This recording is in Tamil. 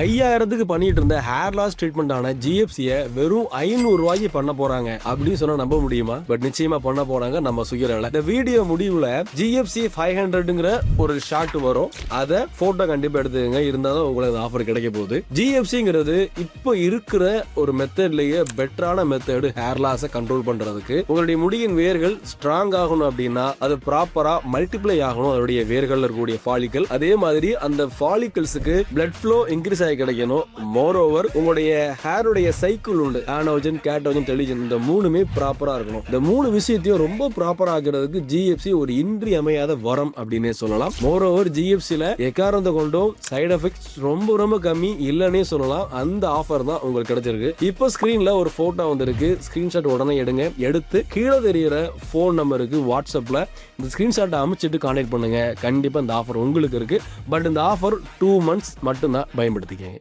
ஐயாயிரத்துக்கு பண்ணிட்டு இருந்த ஹேர் லாஸ் ட்ரீட்மெண்டான ஜிஎஃப்சியை வெறும் ஐநூறு ரூபாய்க்கு பண்ண போறாங்க. அப்படின்னு சொன்னா நம்ப முடியுமா? பட் நிச்சயமா பண்ண போறாங்க. நம்ம சுயரல இந்த வீடியோ முடிவுல ஜிஎஃப்சி ஃபைவ் ஹண்ட்ரட்ங்கிற ஒரு ஷாட் வரும். அதை போட்டோ கண்டிப்பா எடுத்துக்கங்க. இருந்தாலும் உங்களுக்கு ஆஃபர் கிடைக்க போகுது. ஜிஎஃப்சிங்கிறது இப்போ இருக்கிற ஒரு மெத்தட்லயே பெட்டரான மெத்தடு ஹேர் லாஸை கண்ட்ரோல் பண்றதுக்கு உங்களுடைய முடியின் வேர்கள் ஸ்ட்ராங் ஆகணும் அப்படின்னா அது ப்ராப்பரா மல்டிப்ளை ஆகணும். அதோடைய வேர்கள் இருக்கக்கூடிய ஃபாலிக்கல் அதே மாதிரி அந்த ஃபாலிக்கல்ஸுக்கு பிளட் ஃப்ளோ இன்க்ரீஸ் கிடைக்கணும். மோர் ஓவர் உங்களுடைய ஹேருடைய சைக்கிள் உண்டு. ஆனோஜன் கேட்டோஜன் டெலிஜன் இந்த மூணுமே ப்ராப்பராக இருக்கணும். இந்த மூணு விஷயத்தையும் ரொம்ப ப்ராப்பராக ஆக்குறதுக்கு ஜிஎஃப்சி ஒரு இன்றி அமையாத வரம் அப்படின்னே சொல்லலாம். மோர் ஓவர் ஜிஎஃப்சியில் எக்காரந்த கொண்டும் சைடு எஃபெக்ட்ஸ் ரொம்ப ரொம்ப கம்மி இல்லைன்னே சொல்லலாம். அந்த ஆஃபர் தான் உங்களுக்கு கிடைச்சிருக்கு. இப்போ ஸ்க்ரீனில் ஒரு ஃபோட்டோ வந்திருக்கு. ஸ்க்ரீன்ஷாட் உடனே எடுங்க. எடுத்து கீழே தெரியிற ஃபோன் நம்பருக்கு வாட்ஸ்அப்பில் இந்த ஸ்க்ரீன்ஷாட்டை அமைச்சிட்டு கான்டாக்ட் பண்ணுங்கள் கண்டிப்பாக இந்த ஆஃபர் உங்களுக்கு இருக்குது பட் இந்த ஆஃபர் டூ மந்த்ஸ் மட்டும்தான் பயன்படுத்திக்க